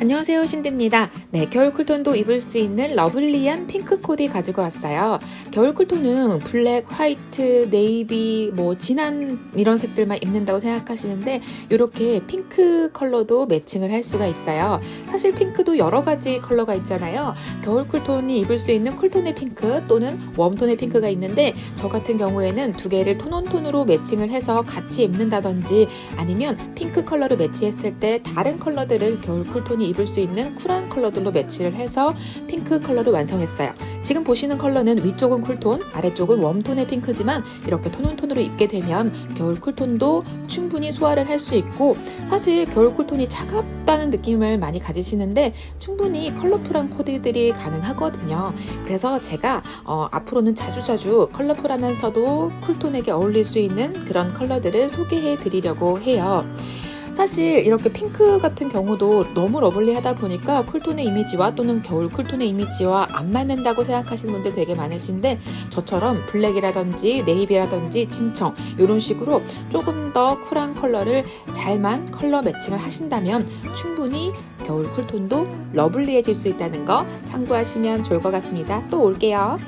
안녕하세요 신디입니다. 네 겨울 쿨톤도 입을 수 있는 러블리한 핑크 코디 가지고 왔어요. 겨울 쿨톤은 블랙, 화이트, 네이비 뭐 진한 이런 색들만 입는다고 생각하시는데 이렇게 핑크 컬러도 매칭을 할 수가 있어요. 사실 핑크도 여러 가지 컬러가 있잖아요. 겨울 쿨톤이 입을 수 있는 쿨톤의 핑크 또는 웜톤의 핑크가 있는데 저 같은 경우에는 두 개를 톤온톤으로 매칭을 해서 같이 입는다든지 아니면 핑크 컬러를 매치했을 때 다른 컬러들을 겨울 쿨톤이 입을 수 있는 쿨한 컬러들로 매치를 해서 핑크 컬러를 완성했어요. 지금 보시는 컬러는 위쪽은 쿨톤, 아래쪽은 웜톤의 핑크지만 이렇게 톤온톤으로 입게 되면 겨울 쿨톤도 충분히 소화를 할 수 있고 사실 겨울 쿨톤이 차갑다는 느낌을 많이 가지시는데 충분히 컬러풀한 코디들이 가능하거든요. 그래서 제가 어, 앞으로는 자주자주 컬러풀하면서도 쿨톤에게 어울릴 수 있는 그런 컬러들을 소개해 드리려고 해요. 사실 이렇게 핑크 같은 경우도 너무 러블리하다 보니까 쿨톤의 이미지와 또는 겨울 쿨톤의 이미지와 안 맞는다고 생각하시는 분들 되게 많으신데 저처럼 블랙이라든지 네이비라든지 진청 이런 식으로 조금 더 쿨한 컬러를 잘만 컬러 매칭을 하신다면 충분히 겨울 쿨톤도 러블리해질 수 있다는 거 참고하시면 좋을 것 같습니다. 또 올게요.